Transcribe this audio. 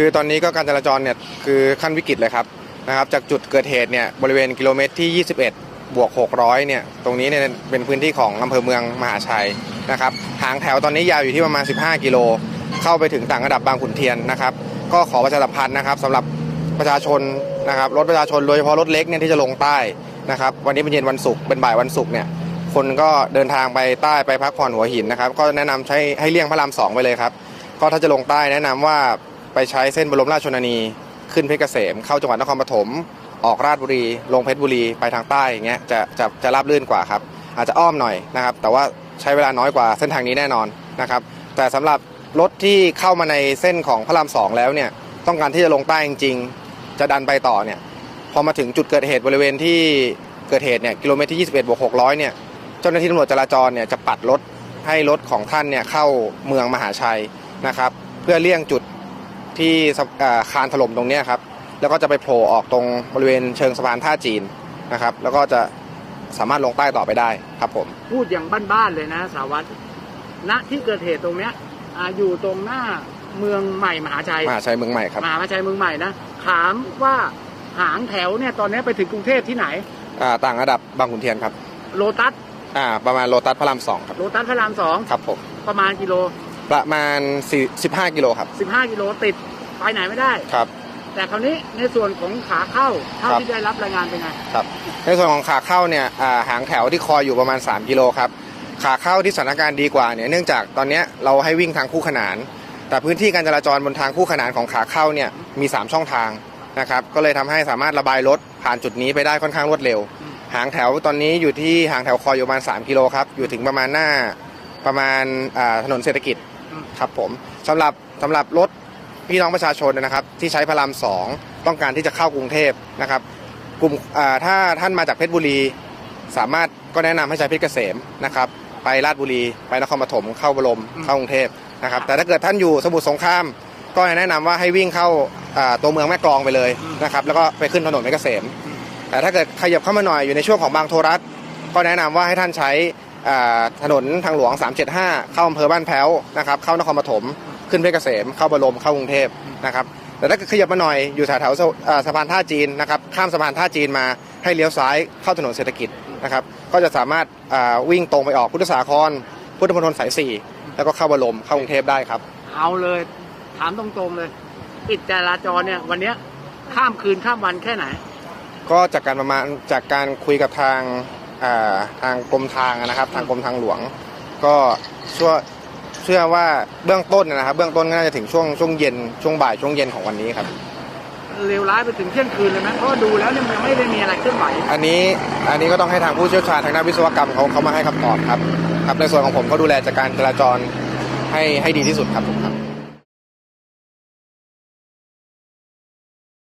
คือตอนนี้ก็การจราจรเนี่ยคือขั้นวิกฤตเลยครับนะครับ จากจุดเกิดเหตุเนี่ยบริเวณกิโลเมตรที่ 21 บวก 600 เนี่ยตรงนี้เนี่ยเป็นพื้นที่ของอำเภอเมืองมหาชัยนะครับหางแถวตอนนี้ยาวอยู่ที่ประมาณ 15 กิโล เข้าไปถึงต่างระดับบางขุนเทียนนะครับ ก็ขอประชาสัมพันธ์นะครับสำหรับประชาชนนะครับรถประชาชนโดยเฉพาะรถเล็กเนี่ยที่จะลงใต้นะครับ วันนี้เป็นเย็นวันศุกร์เป็นบ่ายวันศุกร์เนี่ยคนก็เดินทางไปใต้ไปพักผ่อนหัวหินนะครับ ก็แนะนำใช้ให้เลี่ยงพระรามสองไปเลยครับ ก็ถ้าจะลงใต้แนะนำว่า ไปใช้เส้นบรมราชชนนี ขึ้นเพชรเกษม เข้าจังหวัดนครปฐมออกราชบุรี ลงเพชรบุรีไปทางใต้อย่างเงี้ยจะจะจะราบลื่นกว่าครับ อาจจะอ้อมหน่อยนะครับ แต่ว่าใช้เวลาน้อยกว่าเส้นทางนี้แน่นอนนะครับ แต่สำหรับรถที่เข้ามาในเส้นของพระรามสองแล้วเนี่ยต้องการที่จะลงใต้จริงๆ จะดันไปต่อเนี่ยพอมาถึงจุดเกิดเหตุบริเวณที่เกิดเหตุเนี่ยกิโลเมตรที่ 21บวก600เนี่ยเจ้าหน้าที่ตำรวจจราจรเนี่ยจะปัดรถให้รถของท่านเนี่ยเข้าเมืองมหาชัยนะครับ เพื่อเลี่ยงจุด ที่สะเอ่อคานถล่มตรงเนี้ยครับ แล้วก็จะไปโผล่ออกตรงบริเวณเชิงสะพานท่าจีนนะครับ แล้วก็จะสามารถลงใต้ต่อไปได้ครับผม พูดอย่างบ้านๆเลยนะสารวัตรณที่เกิดเหตุตรงเนี้ยอ่าอยู่ตรงหน้าเมืองใหม่มหาชัยมหาชัยเมืองใหม่ครับมหาชัยเมืองใหม่นะถามว่าหางแถวเนี่ยตอนนี้ไปถึงกรุงเทพที่ไหนอ่าต่างระดับบางขุนเทียนครับ โลตัสอ่า ประมาณโลตัสพระรามสองครับโลตัสพระรามสองครับผมประมาณกิโล ประมาณ4 15กิโลครับ 15 กิโลติดไปไหนไม่ได้ ครับ แต่คราวนี้ในส่วนของขาเข้าเท่าครับ ที่ได้รับรายงานเป็นไงครับ ในส่วนของขาเข้าเนี่ยอ่าหางแถวที่คอยอยู่ประมาณ 3 กิโลครับ ขาเข้าที่สถานการณ์ดีกว่าเนี่ย เนื่องจากตอนเนี้ยเราให้วิ่งทางคู่ขนาน แต่พื้นที่การจราจรบนทางคู่ขนานของขาเข้าเนี่ยมี 3 ช่องทางนะครับ ก็เลยทำให้สามารถระบายรถผ่านจุดนี้ไปได้ค่อนข้างรวดเร็วอืมหางแถวตอนนี้อยู่ที่หางแถวคอยอยู่ประมาณ 3 กิโลครับ อยู่ถึงประมาณหน้าประมาณอ่าถนนเศรษฐกิจ ครับผมสำหรับสำหรับรถพี่น้องประชาชนนะครับ ที่ใช้พระรามสองต้องการที่จะเข้ากรุงเทพนะครับ กลุ่มถ้าท่านมาจากเพชรบุรี สามารถก็แนะนำให้ใช้เพชรเกษมนะครับ ไปราชบุรีไปนครปฐมเข้าบรมอืมเข้ากรุงเทพนะครับ แต่ถ้าเกิดท่านอยู่สมุทรสงคราม ก็แนะนำว่าให้วิ่งเข้าตัวเมืองแม่กลองไปเลยนะครับ แล้วก็ไปขึ้นถนนเพชรเกษมแต่ถ้าเกิดขยับเข้ามาหน่อยอยู่ในช่วงของบางโทรัสก็แนะนำว่าให้ท่านใช้ ถนนทางหลวง 375 เข้าอำเภอบ้านแพ้วนะครับเข้านครปฐมขึ้นเพชรเกษม เข้าบรมเข้ากรุงเทพนะครับแต่ถ้าเกิดขยับมาหน่อยอยู่แถวแถวๆสะอ่าสะพานท่าจีนนะครับข้ามสะพานท่าจีนมาให้เลี้ยวซ้ายเข้าถนนเศรษฐกิจนะครับก็จะสามารถอ่าวิ่งตรงไปออกพุทธสาคร พุทธมณฑลสายสี่แล้วก็เข้าบรมเข้ากรุงเทพได้ครับ เอาเลยถามตรงๆเลยปิดจราจรเนี่ยวันเนี้ยข้ามคืนข้ามวันแค่ไหน ก็จากการประมาณจากการคุยกับทางอ่า ทางกรมทางนะครับ ทางกรมทางหลวง ก็เชื่อเชื่อว่าเบื้องต้นนะครับ เบื้องต้นก็น่าจะถึงช่วงช่วงเย็นช่วงบ่ายช่วงเย็นของวันนี้ครับเร็วร้ายไปถึงเที่ยงคืนเลยไหมเพราะว่าดูแล้วเนี่ยมันยังไม่ได้มีอะไรเคลื่อนไหวอันนี้อันนี้ก็ต้องให้ทางผู้เชี่ยวชาญทางด้านวิศวกรรมเขาเขามาให้คำตอบครับครับในส่วนของผมก็ดูแลจากการจราจรให้ให้ดีที่สุดครับผมครับ